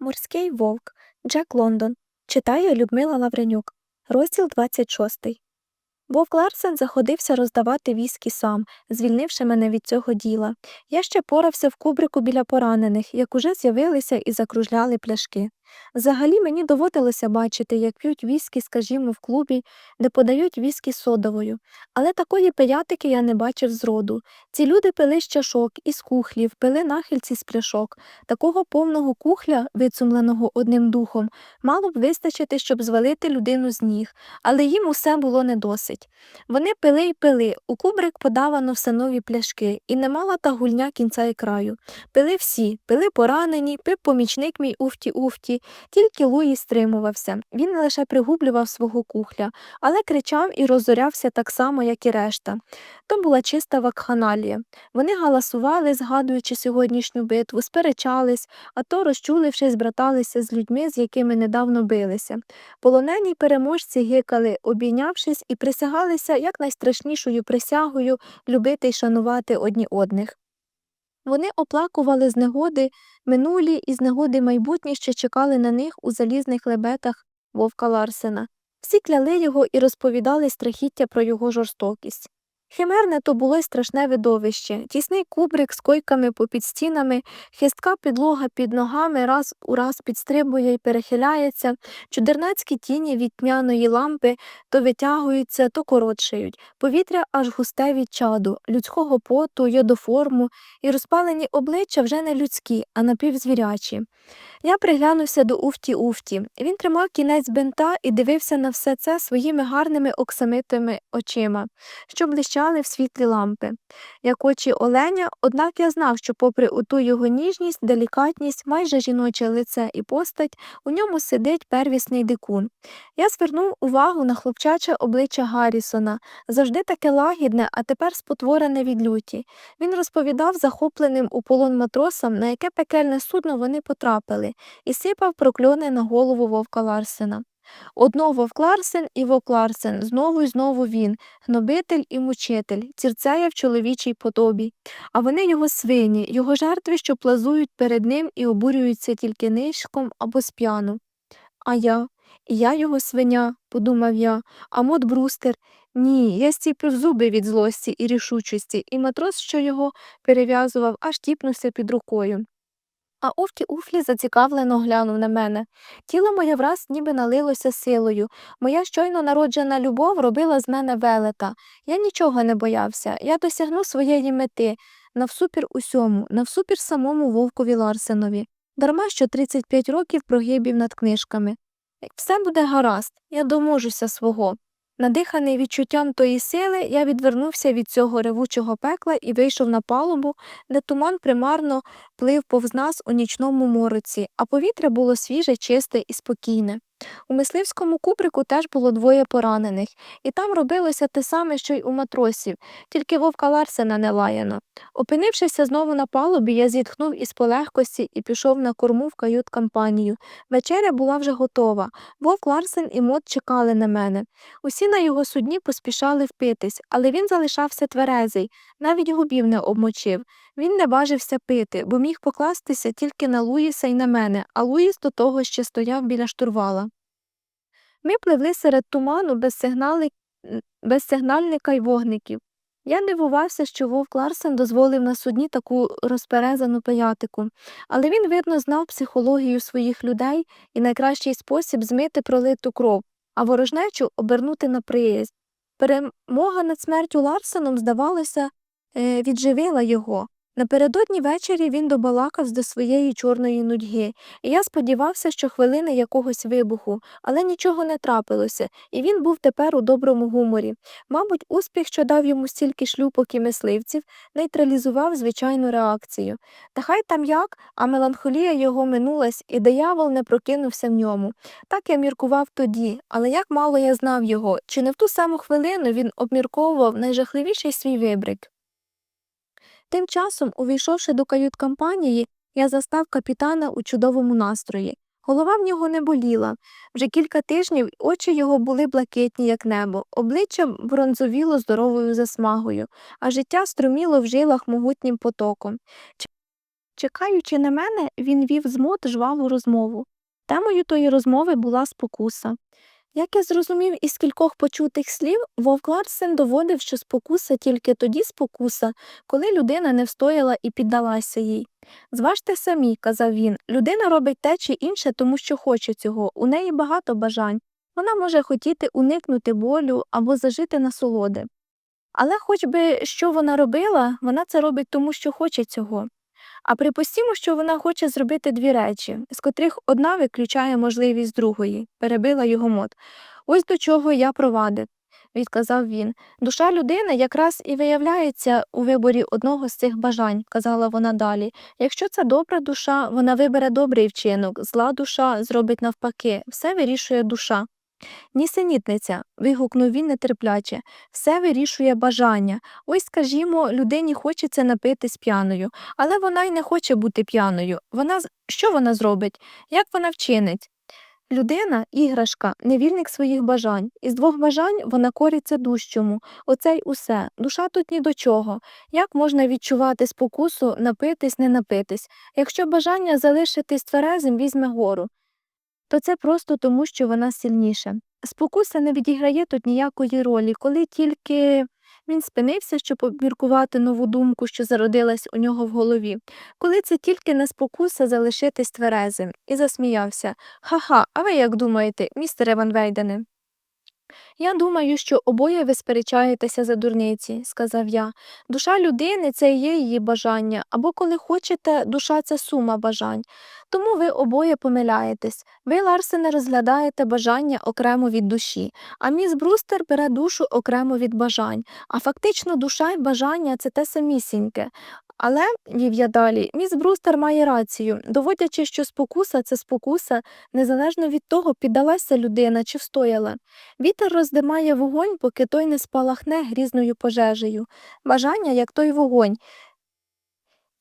Морський вовк Джек Лондон читає Людмила Лавренюк. Розділ 26. Вовк Ларсен заходився роздавати віскі сам, звільнивши мене від цього діла. Я ще порався в кубрику біля поранених, як уже з'явилися і закружляли пляшки. Взагалі мені доводилося бачити, як п'ють віскі, скажімо, в клубі, де подають віскі содовою. Але такої пиятики я не бачив зроду. Ці люди пили з чашок, із кухлів, пили нахильці з пляшок. Такого повного кухля, вицумленого одним духом, мало б вистачити, щоб звалити людину з ніг, але їм усе було не досить. Вони пили й пили, у кубрик подавано все нові пляшки, і не мала та гульня кінця і краю. Пили всі, пили поранені, пив помічник мій уфті-уфті, тільки Луї стримувався. Він не лише пригублював свого кухля, але кричав і розорявся так само, як і решта. То була чиста вакханалія. Вони галасували, згадуючи сьогоднішню битву, сперечались, а то, розчулившись, браталися з людьми, з якими недавно билися. Полонені переможці гикали, обійнявшись, і присягалися як найстрашнішою присягою любити й шанувати одні одних. Вони оплакували з негоди минулі і з негоди майбутні, ще чекали на них у залізних лебетах вовка Ларсена. Всі кляли його і розповідали страхіття про його жорстокість. Химерне то було й страшне видовище, тісний кубрик з койками попід стінами, хистка підлога під ногами раз у раз підстрибує і перехиляється, чудернацькі тіні від тьмяної лампи то витягуються, то коротшають, повітря аж густе від чаду, людського поту, йодоформу, і розпалені обличчя вже не людські, а напівзвірячі. Я приглянувся до Уфті-Уфті. Він тримав кінець бинта і дивився на все це своїми гарними оксамитими очима, що блищали в світлі лампи. Як очі оленя, однак я знав, що, попри оту його ніжність, делікатність, майже жіноче лице і постать, у ньому сидить первісний дикун. Я звернув увагу на хлопчаче обличчя Гаррісона, завжди таке лагідне, а тепер спотворене від люті. Він розповідав захопленим у полон матросам, на яке пекельне судно вони потрапили, і сипав прокльони на голову вовка Ларсена. Одно вовк Ларсен і вовк Ларсен, знову й знову він, гнобитель і мучитель, цірцеє в чоловічій подобі. А вони його свині, його жертви, що плазують перед ним і обурюються тільки нишком або сп'яну. А я, і я його свиня, подумав я, а мот брустер. Ні, я стіпив зуби від злості і рішучості, і матрос, що його перев'язував, аж тіпнувся під рукою. А Уфті Уфлі зацікавлено глянув на мене. Тіло моє враз ніби налилося силою. Моя щойно народжена любов робила з мене велета. Я нічого не боявся. Я досягну своєї мети, навсупір усьому, навсупір самому вовкові Ларсенові. Дарма що 35 років прогибів над книжками. Все буде гаразд, я доможуся свого. Надиханий відчуттям тої сили, я відвернувся від цього ревучого пекла і вийшов на палубу, де туман примарно плив повз нас у нічному мороці, а повітря було свіже, чисте і спокійне. У мисливському кубрику теж було двоє поранених, і там робилося те саме, що й у матросів, тільки вовка Ларсена не лаяно. Опинившися знову на палубі, я зітхнув із полегкості і пішов на корму в кают-кампанію. Вечеря була вже готова. Вовк Ларсен і Мот чекали на мене. Усі на його судні поспішали впитись, але він залишався тверезий, навіть губів не обмочив. Він не бажився пити, бо міг покластися тільки на Луїса й на мене, а Луїс до того ще стояв біля штурвала. Ми пливли серед туману без, сигнали... без сигнальника й вогників. Я дивувався, що вовк Ларсен дозволив на судні таку розперезану пиятику, але він, видно, знав психологію своїх людей і найкращий спосіб змити пролиту кров, а ворожнечу обернути на приязнь. Перемога над смертю Ларсеном, здавалося, е, відживила його. Напередодні ввечері він добалакав до своєї чорної нудьги, і я сподівався, що хвилини якогось вибуху, але нічого не трапилося, і він був тепер у доброму гуморі. Мабуть, успіх, що дав йому стільки шлюпок і мисливців, нейтралізував звичайну реакцію. Та хай там як, а меланхолія його минулась, і диявол не прокинувся в ньому. Так я міркував тоді, але як мало я знав його, чи не в ту саму хвилину він обмірковував найжахливіший свій вибрик. Тим часом, увійшовши до кают-кампанії, я застав капітана у чудовому настрої. Голова в нього не боліла. Вже кілька тижнів очі його були блакитні, як небо, обличчя бронзовіло здоровою засмагою, а життя струміло в жилах могутнім потоком. Чекаючи на мене, він вів з мод жваву розмову. Темою тої розмови була спокуса. Як я зрозумів із кількох почутих слів, Вовк Ларсен доводив, що спокуса тільки тоді спокуса, коли людина не встояла і піддалася їй. Зважте самі, казав він, людина робить те чи інше, тому що хоче цього, у неї багато бажань. Вона може хотіти уникнути болю або зажити насолоди. Але хоч би що вона робила, вона це робить тому, що хоче цього. А припустімо, що вона хоче зробити дві речі, з котрих одна виключає можливість другої, перебила його мот. Ось до чого я провадив, відказав він. Душа людини якраз і виявляється у виборі одного з цих бажань, казала вона далі. Якщо це добра душа, вона вибере добрий вчинок, зла душа зробить навпаки, все вирішує душа. Нісенітниця, вигукнув він нетерпляче, все вирішує бажання. Ось, скажімо, людині хочеться напитись п'яною, але вона й не хоче бути п'яною. Вона що вона зробить? Як вона вчинить? Людина іграшка, невільник своїх бажань. Із двох бажань вона кориться дужчому. Оце й усе. Душа тут ні до чого. Як можна відчувати спокусу напитись, не напитись? Якщо бажання залишитись тверезим візьме гору, то це просто тому, що вона сильніша. Спокуса не відіграє тут ніякої ролі, коли тільки він спинився, щоб обміркувати нову думку, що зародилась у нього в голові, коли це тільки не спокуса залишитись тверезим, і засміявся. Ха-ха, а ви як думаєте, містере Ван Вейдене? Я думаю, що обоє ви сперечаєтеся за дурниці, сказав я. Душа людини це є її бажання, або коли хочете, душа це сума бажань. Тому ви обоє помиляєтесь. Ви, Ларсене, розглядаєте бажання окремо від душі, а міс Брустер бере душу окремо від бажань. А фактично душа і бажання це те самісіньке. Але, вів я далі, міс Брустер має рацію, доводячи, що спокуса це спокуса, незалежно від того, піддалася людина чи встояла. Вітер роздимає вогонь, поки той не спалахне грізною пожежею. Бажання, як той вогонь.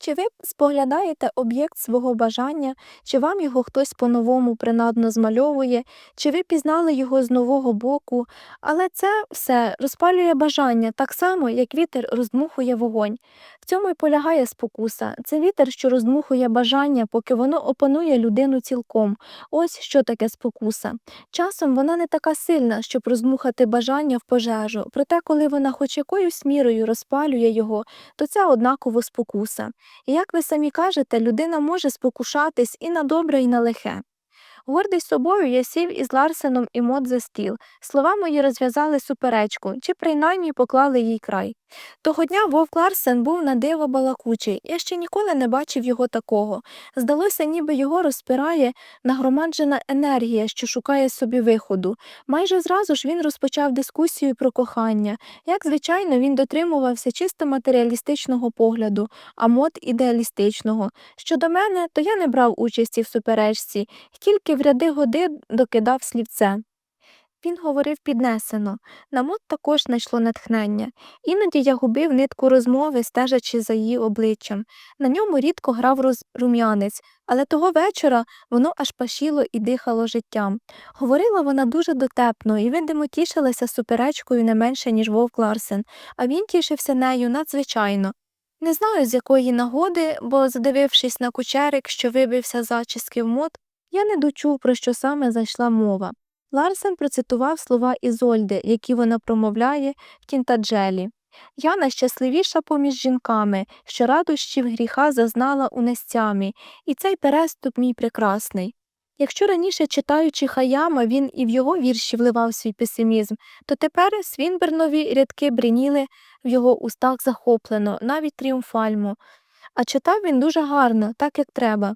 Чи ви споглядаєте об'єкт свого бажання, чи вам його хтось по-новому принадно змальовує, чи ви пізнали його з нового боку, але це все розпалює бажання так само, як вітер роздмухує вогонь. В цьому й полягає спокуса. Це вітер, що роздмухує бажання, поки воно опанує людину цілком. Ось що таке спокуса. Часом вона не така сильна, щоб роздмухати бажання в пожежу, проте, коли вона хоч якоюсь мірою розпалює його, то це однаково спокуса. І як ви самі кажете, людина може спокушатись і на добре, і на лихе. Гордий собою я сів із Ларсеном і мод за стіл. Слова мої розв'язали суперечку, чи принаймні поклали їй край. Того дня вовк Ларсен був на диво балакучий, я ще ніколи не бачив його такого. Здалося, ніби його розпирає нагромаджена енергія, що шукає собі виходу. Майже зразу ж він розпочав дискусію про кохання. Як звичайно, він дотримувався чисто матеріалістичного погляду, а мод ідеалістичного. Щодо мене, то я не брав участі в суперечці, тільки в ряди годи докидав слівце. Він говорив піднесено, на мод також знайшло натхнення. Іноді я губив нитку розмови, стежачи за її обличчям. На ньому рідко грав рум'янець, але того вечора воно аж пашіло і дихало життям. Говорила вона дуже дотепно і, видимо, тішилася суперечкою не менше, ніж вовк Ларсен, а він тішився нею надзвичайно. Не знаю, з якої нагоди, бо, задивившись на кучерик, що вибився зачіски в мод, я не дочув, про що саме зайшла мова. Ларсен процитував слова Ізольди, які вона промовляє в Тінтаджелі. Я найщасливіша поміж жінками, що радощів гріха зазнала у нестямі, і цей переступ мій прекрасний. Якщо раніше, читаючи Хаяма, він і в його вірші вливав свій песимізм, то тепер Свінбернові рядки бриніли в його устах захоплено, навіть тріумфально. А читав він дуже гарно, так як треба.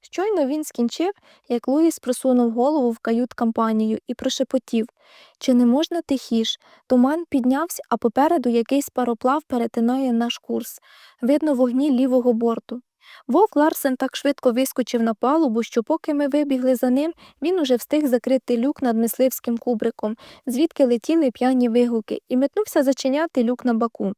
Щойно він скінчив, як Луїс просунув голову в кают-кампанію і прошепотів чи не можна тихіш? Туман піднявся, а попереду якийсь пароплав перетинає наш курс. Видно вогні лівого борту. Вовк Ларсен так швидко вискочив на палубу, що поки ми вибігли за ним, він уже встиг закрити люк над мисливським кубриком, звідки летіли п'яні вигуки, і метнувся зачиняти люк на баку.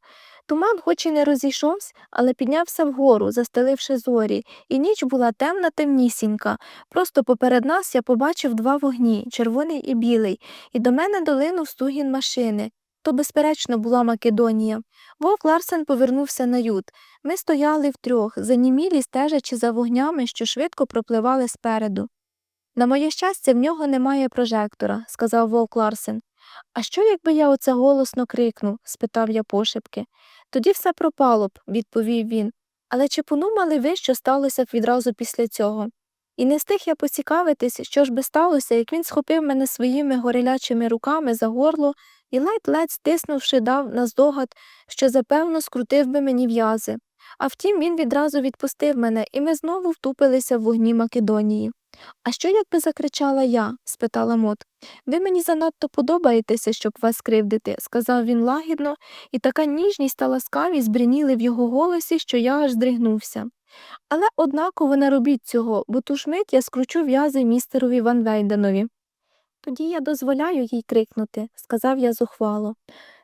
Туман хоч і не розійшовся, але піднявся вгору, застеливши зорі, і ніч була темна темнісінька. Просто поперед нас я побачив два вогні червоний і білий, і до мене долинув стугін машини. то, безперечно, була Македонія. Вовк Ларсен повернувся на ют. Ми стояли втрьох, занімілі, стежачи за вогнями, що швидко пропливали спереду. На моє щастя, в нього немає прожектора, сказав вовк Ларсен. А що, якби я оце голосно крикнув? спитав я пошепки. Тоді все пропало б, відповів він. Але чи подумали ви, що сталося б відразу після цього? І не встиг я поцікавитись, що ж би сталося, як він схопив мене своїми горілячими руками за горло і ледь-ледь стиснувши, дав наздогад, що запевно скрутив би мені в'язи. А втім, він відразу відпустив мене, і ми знову втупилися в вогні Македонії. А що якби закричала я? спитала Мот. Ви мені занадто подобаєтеся, щоб вас кривдити, сказав він лагідно, і така ніжність та ласкавість бриніли в його голосі, що я аж здригнувся. Але однаково не робіть цього, бо ту ж мить я скручу в'язи містерові Ван Вейденові. Тоді я дозволяю їй крикнути, сказав я зухвало.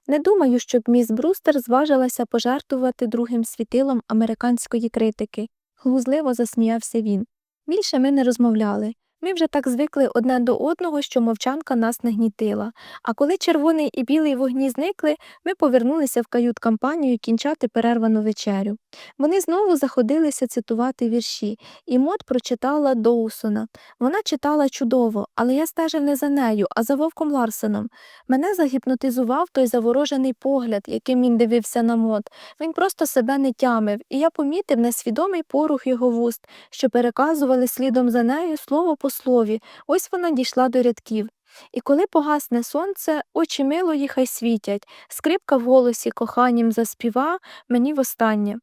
Не думаю, щоб міс Брустер зважилася пожертвувати другим світилом американської критики. Глузливо засміявся він. Більше ми не розмовляли. Ми вже так звикли одне до одного, що мовчанка нас не гнітила. А коли червоний і білий вогні зникли, ми повернулися в кают-кампанію кінчати перервану вечерю. Вони знову заходилися цитувати вірші, і Мот прочитала Доусона. Вона читала чудово, але я стежив не за нею, а за вовком Ларсеном. Мене загіпнотизував той заворожений погляд, яким він дивився на Мот. Він просто себе не тямив, і я помітив несвідомий порух його вуст, що переказували слідом за нею слово по слові. Ось вона дійшла до рядків. І коли погасне сонце, очі милої хай світять, скрипка в голосі коханням заспіва мені востаннє.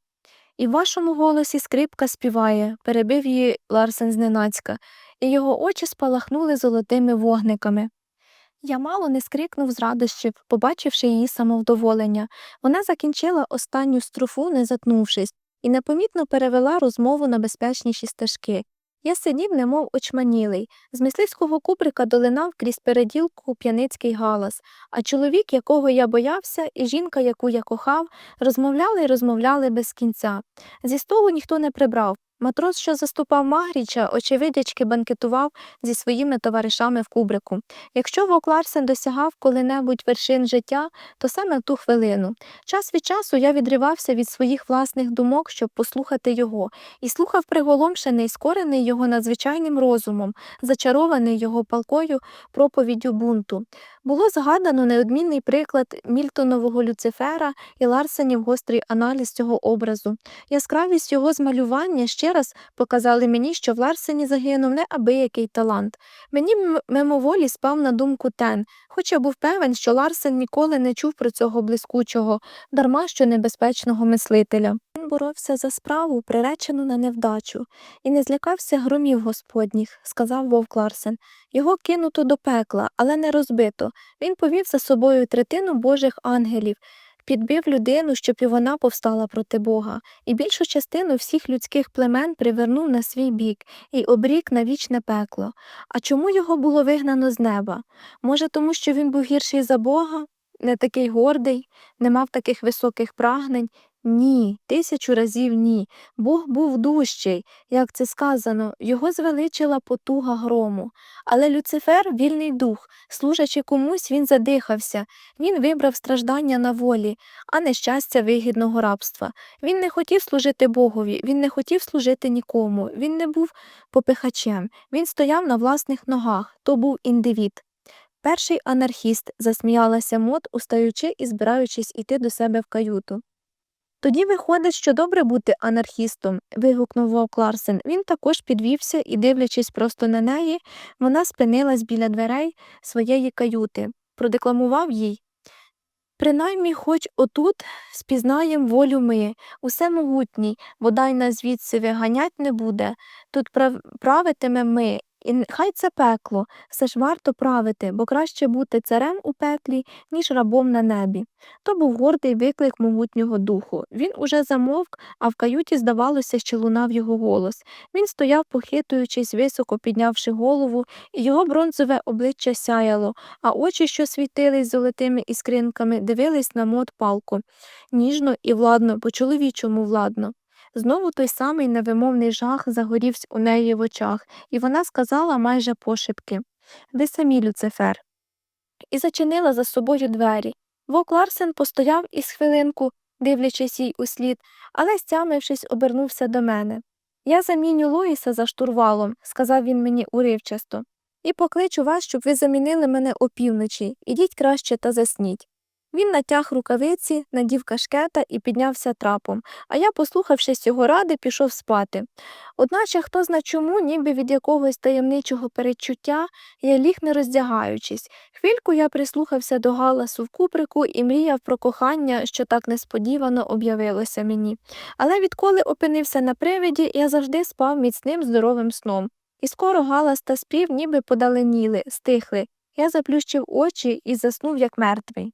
І в вашому голосі скрипка співає, перебив її Ларсен зненацька, і його очі спалахнули золотими вогниками. Я мало не скрикнув з радощів, побачивши її самовдоволення. Вона закінчила останню строфу, не затнувшись, і непомітно перевела розмову на безпечніші стежки. Я сидів, немов очманілий. З мисливського куприка долинав крізь переділку п'яницький галас, а чоловік, якого я боявся, і жінка, яку я кохав, розмовляли й розмовляли без кінця. Зі столу ніхто не прибрав. Матрос, що заступав Магріча, очевидячки банкетував зі своїми товаришами в кубрику. Якщо Вок Ларсен досягав коли-небудь вершин життя, то саме в ту хвилину. Час від часу я відривався від своїх власних думок, щоб послухати його, і слухав приголомшений, скорений його надзвичайним розумом, зачарований його палкою проповіддю бунту. Було згадано неодмінний приклад Мільтонового Люцифера і Ларсенів гострий аналіз цього образу. Яскравість його змалювання ще раз показали мені, що в Ларсені загинув неабиякий талант. Мені мимоволі спав на думку Тен, хоч я був певен, що Ларсен ніколи не чув про цього блискучого, дарма що небезпечного мислителя. Він боровся за справу, приречену на невдачу, і не злякався громів господніх, сказав вовк Ларсен. Його кинуто до пекла, але не розбито. Він повів за собою третину божих ангелів, підбив людину, щоб і вона повстала проти Бога, і більшу частину всіх людських племен привернув на свій бік і обрік на вічне пекло. А чому його було вигнано з неба? Може, тому що він був гірший за Бога, не такий гордий, не мав таких високих прагнень? Ні, тисячу разів ні. Бог був дужчий, як це сказано, його звеличила потуга грому. Але Люцифер вільний дух, служачи комусь, він задихався, він вибрав страждання на волі, а не щастя вигідного рабства. Він не хотів служити Богові, він не хотів служити нікому, він не був попихачем, він стояв на власних ногах, то був індивід. Перший анархіст, засміялася Мот, устаючи і збираючись іти до себе в каюту. Тоді виходить, що добре бути анархістом, вигукнув Вовк Ларсен. Він також підвівся і, дивлячись просто на неї, вона спинилась біля дверей своєї каюти, продекламував їй. Принаймні, хоч отут спізнаєм волю ми, усе могутній, бодай нас звідси виганять не буде, тут прав... правитиме ми, і хай це пекло, все ж варто правити, бо краще бути царем у пеклі, ніж рабом на небі. То був гордий виклик могутнього духу. Він уже замовк, а в каюті, здавалося, що лунав його голос. Він стояв, похитуючись, високо піднявши голову, і його бронзове обличчя сяяло, а очі, що світились золотими іскринками, дивились на мод палку. Ніжно і владно, по-чоловічому владно. Знову той самий невимовний жах загорівся у неї в очах, і вона сказала майже пошепки Ви самі, Люцифер. І зачинила за собою двері. Вовк Ларсен постояв із хвилинку, дивлячись їй услід, але, стямившись, обернувся до мене. Я заміню Луїса за штурвалом, сказав він мені уривчасто, і покличу вас, щоб ви замінили мене опівночі. Ідіть краще та засніть. Він натяг рукавиці, надів кашкета і піднявся трапом, а я, послухавшись його ради, пішов спати. Одначе хто зна чому, ніби від якогось таємничого передчуття, я ліг не роздягаючись. Хвильку я прислухався до галасу в куприку і мріяв про кохання, що так несподівано об'явилося мені. Але відколи опинився на привиді, я завжди спав міцним здоровим сном. І скоро галас та спів ніби подаленіли, стихли. Я заплющив очі і заснув як мертвий.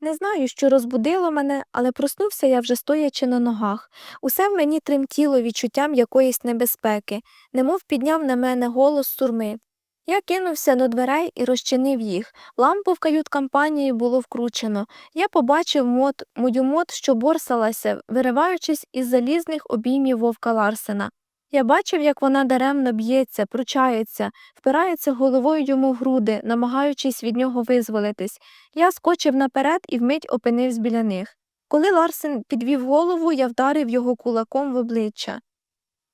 Не знаю, що розбудило мене, але проснувся я вже стоячи на ногах. Усе в мені тремтіло відчуттям якоїсь небезпеки, немов підняв на мене голос сурми. Я кинувся до дверей і розчинив їх. Лампу в кают-кампанії було вкручено. Я побачив мот, мою мот, що борсалася, вириваючись із залізних обіймів вовка Ларсена. Я бачив, як вона даремно б'ється, пручається, впирається головою йому в груди, намагаючись від нього визволитись. Я скочив наперед і вмить опинився біля них. Коли Ларсен підвів голову, я вдарив його кулаком в обличчя.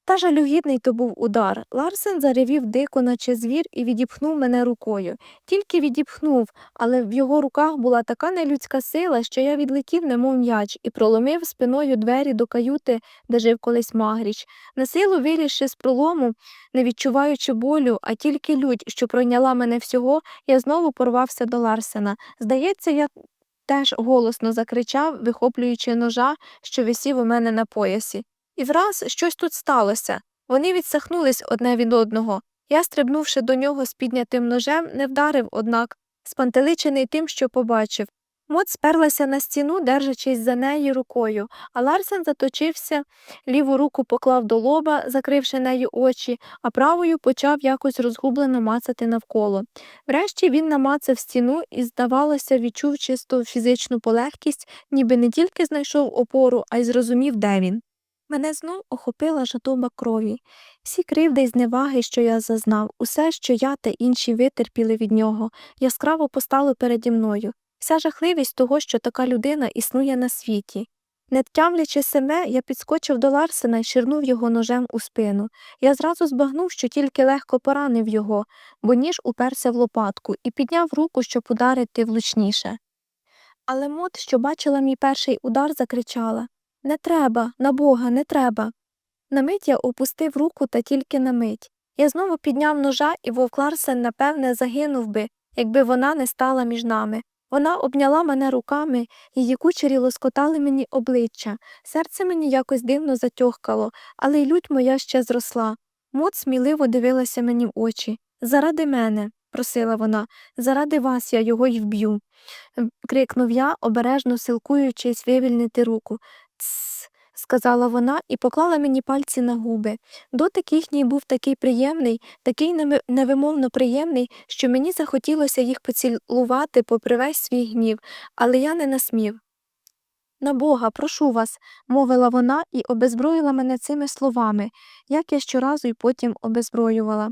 Та жалюгідний то був удар. Ларсен заревів дико, наче звір, і відіпхнув мене рукою. Тільки відіпхнув, але в його руках була така нелюдська сила, що я відлетів, немов м'яч, і проломив спиною двері до каюти, де жив колись Магріч. На силу вилізши з пролому, не відчуваючи болю, а тільки лють, що пройняла мене всього, я знову порвався до Ларсена. Здається, я теж голосно закричав, вихоплюючи ножа, що висів у мене на поясі. І враз щось тут сталося. Вони відсахнулись одне від одного. Я, стрибнувши до нього з піднятим ножем, не вдарив, однак, спантеличений тим, що побачив. Мот сперлася на стіну, держачись за неї рукою, а Ларсен заточився, ліву руку поклав до лоба, закривши нею очі, а правою почав якось розгублено мацати навколо. Врешті він намацав стіну і, здавалося, відчув чисту фізичну полегкість, ніби не тільки знайшов опору, а й зрозумів, де він. Мене знов охопила жадоба крові. Всі кривди й зневаги, що я зазнав, усе, що я та інші витерпіли від нього, яскраво постало переді мною. Вся жахливість того, що така людина існує на світі. Не тямлячи себе, я підскочив до Ларсена і ширнув його ножем у спину. Я зразу збагнув, що тільки легко поранив його, бо ніж уперся в лопатку і підняв руку, щоб ударити влучніше. Але Мот, що бачила мій перший удар, закричала не треба, на бога, не треба. На мить я опустив руку та тільки на мить. Я знову підняв ножа, і вовк Ларсен, напевне, загинув би, якби вона не стала між нами. Вона обняла мене руками, її кучері лоскотали мені обличчя. Серце мені якось дивно затьохкало, але й лють моя ще зросла. Мот сміливо дивилася мені в очі. Заради мене, просила вона, заради вас я його й вб'ю. крикнув я, обережно силкуючись вивільнити руку. Тсс, сказала вона і поклала мені пальці на губи. Дотик їхній був такий приємний, такий невимовно приємний, що мені захотілося їх поцілувати попри весь свій гнів, але я не насмів. На Бога, прошу вас, мовила вона і обезброїла мене цими словами, як я щоразу й потім обезброювала.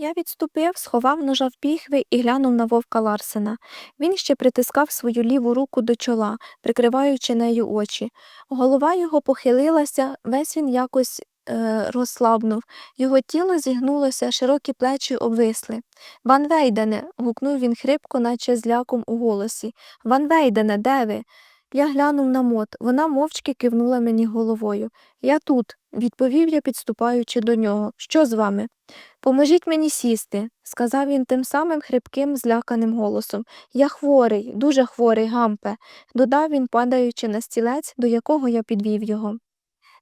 Я відступив, сховав ножа в піхви і глянув на вовка Ларсена. Він ще притискав свою ліву руку до чола, прикриваючи нею очі. Голова його похилилася, весь він якось е, розслабнув. Його тіло зігнулося, широкі плечі обвисли. Ван Вейдене. гукнув він хрипко, наче з ляком у голосі. Ван Вейдене, де ви? Я глянув на мот. Вона мовчки кивнула мені головою. Я тут, відповів я, підступаючи до нього. Що з вами? Поможіть мені сісти, сказав він тим самим хрипким, зляканим голосом. Я хворий, дуже хворий, гампе, додав він, падаючи на стілець, до якого я підвів його.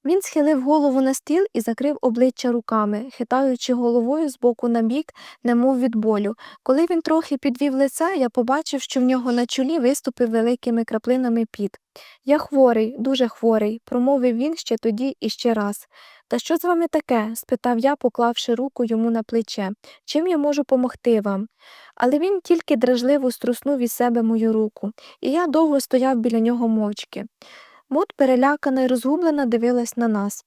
Він схилив голову на стіл і закрив обличчя руками, хитаючи головою з боку на бік, немов від болю. Коли він трохи підвів лице, я побачив, що в нього на чолі виступив великими краплинами піт. Я хворий, дуже хворий, промовив він ще тоді і ще раз. Та що з вами таке? спитав я, поклавши руку йому на плече. Чим я можу помогти вам? Але він тільки дражливо струснув із себе мою руку, і я довго стояв біля нього мовчки. Мот, перелякана й розгублена, дивилась на нас.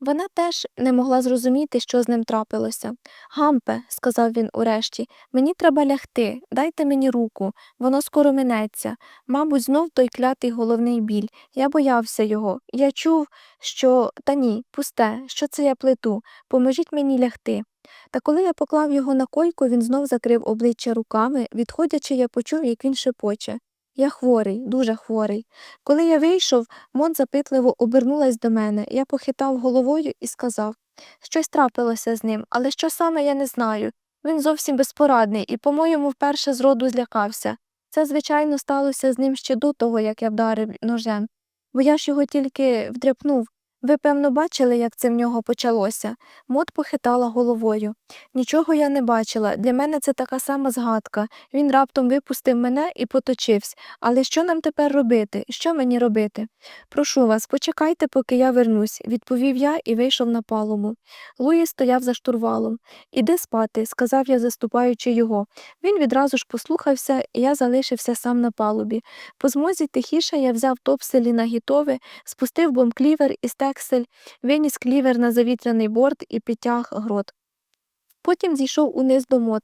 Вона теж не могла зрозуміти, що з ним трапилося. Гампе, сказав він урешті, мені треба лягти, дайте мені руку, воно скоро минеться. Мабуть, знов той клятий головний біль. Я боявся його. Я чув, що та ні, пусте, що це я плету, поможіть мені лягти. Та коли я поклав його на койку, він знов закрив обличчя руками, відходячи, я почув, як він шепоче. Я хворий, дуже хворий. Коли я вийшов, Мон запитливо обернулась до мене. Я похитав головою і сказав щось трапилося з ним, але що саме я не знаю. Він зовсім безпорадний і, по-моєму, вперше з роду злякався. Це, звичайно, сталося з ним ще до того, як я вдарив ножем, бо я ж його тільки вдряпнув. Ви, певно, бачили, як це в нього почалося? Мот похитала головою. Нічого я не бачила. Для мене це така сама згадка. Він раптом випустив мене і поточився. Але що нам тепер робити? Що мені робити? Прошу вас, почекайте, поки я вернусь, відповів я і вийшов на палубу. Луї стояв за штурвалом. Іди спати, сказав я, заступаючи його. Він відразу ж послухався, і я залишився сам на палубі. По змозі тихіше я взяв топселі на гітови, спустив бомклівер і стексель, виніс клівер на завітряний борт і підтяг грот. Потім зійшов униз до мот.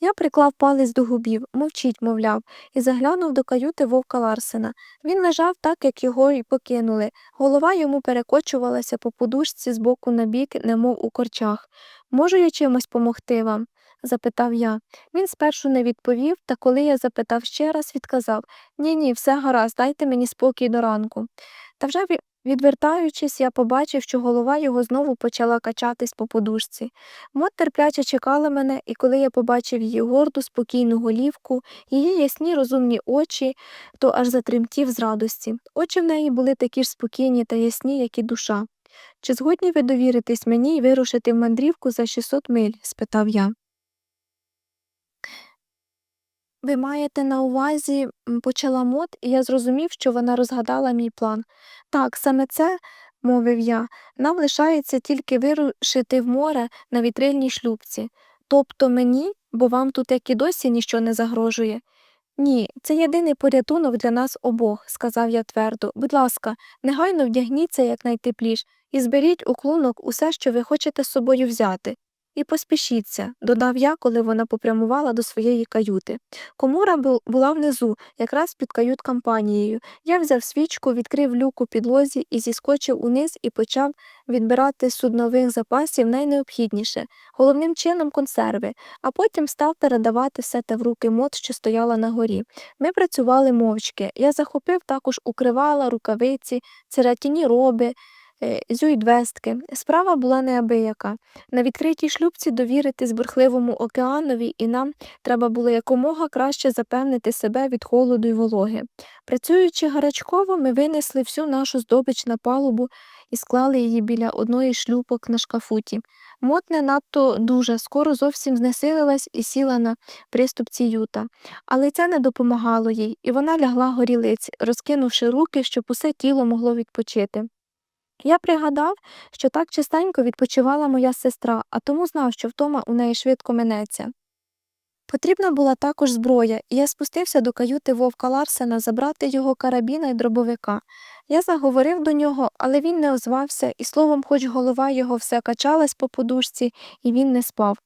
Я приклав палець до губів, мовчіть, мовляв, і заглянув до каюти вовка Ларсена. Він лежав так, як його й покинули. Голова йому перекочувалася по подушці з боку на бік, немов у корчах. Можу я чимось помогти вам? запитав я. Він спершу не відповів, та коли я запитав ще раз, відказав Ні, ні, все гаразд, дайте мені спокій до ранку. Та вже відвертаючись, я побачив, що голова його знову почала качатись по подушці. Мот терпляче чекала мене, і коли я побачив її горду, спокійну голівку, її ясні розумні очі, то аж затремтів з радості. Очі в неї були такі ж спокійні та ясні, як і душа. Чи згодні ви довіритесь мені і вирушити в мандрівку за 600 миль? спитав я. Ви маєте на увазі, почала Мот, і я зрозумів, що вона розгадала мій план. Так, саме це, мовив я, нам лишається тільки вирушити в море на вітрильній шлюпці. Тобто мені, бо вам тут як і досі ніщо не загрожує. Ні, це єдиний порятунок для нас обох, сказав я твердо. Будь ласка, негайно вдягніться якнайтепліш і зберіть у клунок усе, що ви хочете з собою взяти. І поспішіться, додав я, коли вона попрямувала до своєї каюти. Комора була внизу, якраз під кают-компанією. Я взяв свічку, відкрив люк у підлозі і зіскочив униз і почав відбирати з суднових запасів найнеобхідніше, головним чином консерви, а потім став передавати все те в руки мод, що стояла на горі. Ми працювали мовчки. Я захопив також укривала, рукавиці, цератяні роби, зюйдвестки. Справа була неабияка. На відкритій шлюбці довіритись бурхливому океанові, і нам треба було якомога краще запевнити себе від холоду й вологи. Працюючи гарячково, ми винесли всю нашу здобич на палубу і склали її біля одної шлюпок на шкафуті. Мот не надто дуже, скоро зовсім знесилилась і сіла на приступці юта. Але це не допомагало їй, і вона лягла горілиць, розкинувши руки, щоб усе тіло могло відпочити. Я пригадав, що так частенько відпочивала моя сестра, а тому знав, що втома у неї швидко минеться. Потрібна була також зброя, і я спустився до каюти вовка Ларсена забрати його карабіна й дробовика. Я заговорив до нього, але він не озвався, і словом, хоч голова його все качалась по подушці, і він не спав.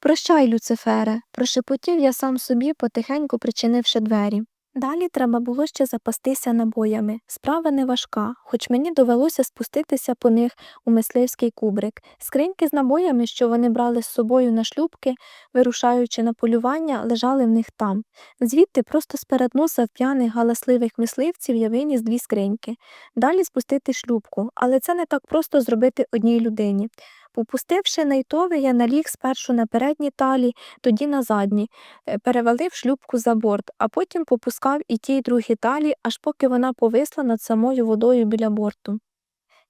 Прощай, Люцифере, прошепотів я сам собі, потихеньку причинивши двері. Далі треба було ще запастися набоями. Справа не важка, хоч мені довелося спуститися по них у мисливський кубрик. Скриньки з набоями, що вони брали з собою на шлюбки, вирушаючи на полювання, лежали в них там. Звідти просто з-перед носа п'яних галасливих мисливців я виніс дві скриньки. Далі спустити шлюбку, але це не так просто зробити одній людині. Попустивши нейтове, я наліг спершу на передні талі, тоді на задні, е, перевалив шлюбку за борт, а потім попускав і ті, й другі талі, аж поки вона повисла над самою водою біля борту.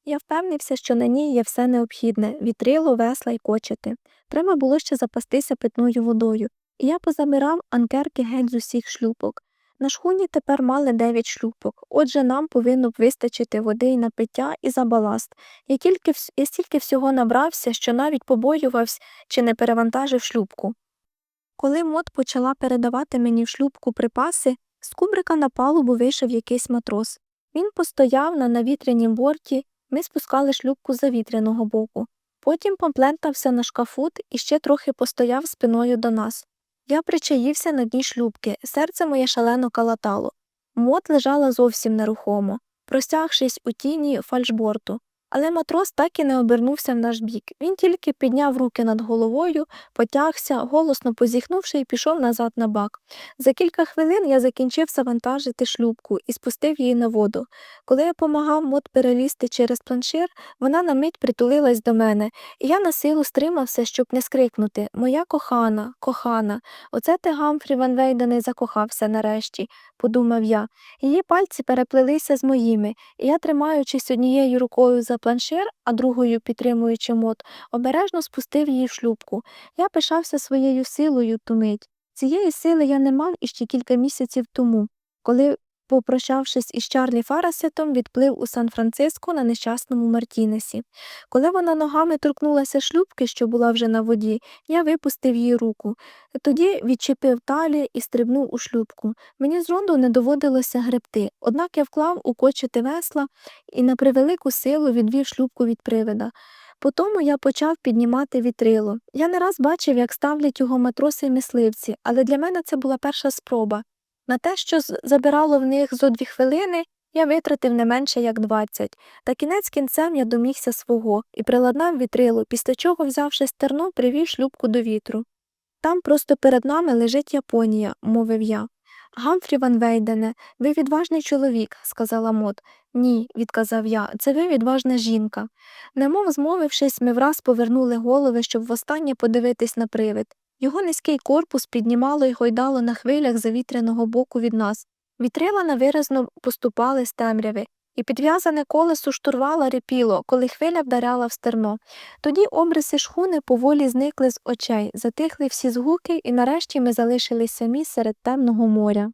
Я впевнився, що на ній є все необхідне вітрило, весла й кочети. Треба було ще запастися питною водою, і я позабирав анкерки геть з усіх шлюпок. На шхуні тепер мали дев'ять шлюпок, отже нам повинно б вистачити води й на пиття, і за баласт. Я, тільки, я стільки всього набрався, що навіть побоювався чи не перевантажив шлюпку. Коли мот почала передавати мені в шлюпку припаси, з кубрика на палубу вийшов якийсь матрос. Він постояв на навітрянім борті, Ми спускали шлюпку з завітряного боку. Потім поплентався на шкафут і ще трохи постояв спиною до нас. Я причаївся на дні шлюпки, серце моє шалено калатало. Мот лежала зовсім нерухомо, простягшись у тіні фальшборту. Але матрос так і не обернувся в наш бік. Він тільки підняв руки над головою, потягся, голосно позіхнувши, і пішов назад на бак. За кілька хвилин я закінчив завантажити шлюпку і спустив її на воду. Коли я помагав мот перелізти через планшир, вона на мить притулилась до мене, і я на силу стримався, щоб не скрикнути Моя кохана, кохана, оце ти Гамфрі Ван Вейдений закохався нарешті, подумав я. Її пальці переплелися з моїми, і я, тримаючись однією рукою за планшир, а другою підтримуючи мот, обережно спустив її в шлюпку. Я пишався своєю силою ту мить. Цієї сили я не мав іще кілька місяців тому, коли, попрощавшись із Чарлі Фарасетом, відплив у Сан-Франциско на нещасному Мартінесі. Коли вона ногами торкнулася шлюпки, що була вже на воді, я випустив її руку. Тоді відчепив талі і стрибнув у шлюпку. Мені зроду не доводилося гребти, однак я вклав у кочети весла і на превелику силу відвів шлюпку від привида. Потому я почав піднімати вітрило. Я не раз бачив, як ставлять його матроси й мисливці, але для мене це була перша спроба. На те, що забирало в них зо дві хвилини, я витратив не менше як двадцять. Та кінець кінцем я домігся свого і приладнав вітрило, після чого, взявши стерно, привів шлюпку до вітру. Там просто перед нами лежить Японія, мовив я. Гамфрі Ван Вейдене, ви відважний чоловік, сказала Мот. Ні, відказав я, це ви відважна жінка. Немов змовившись, ми враз повернули голови, щоб востаннє подивитись на привид. Його низький корпус піднімало й гойдало на хвилях завітряного боку від нас. Вітрила навиразно поступали з темряви, і підв'язане колесо штурвала репіло, коли хвиля вдаряла в стерно. Тоді обриси шхуни поволі зникли з очей, затихли всі згуки, і нарешті ми залишились самі серед темного моря.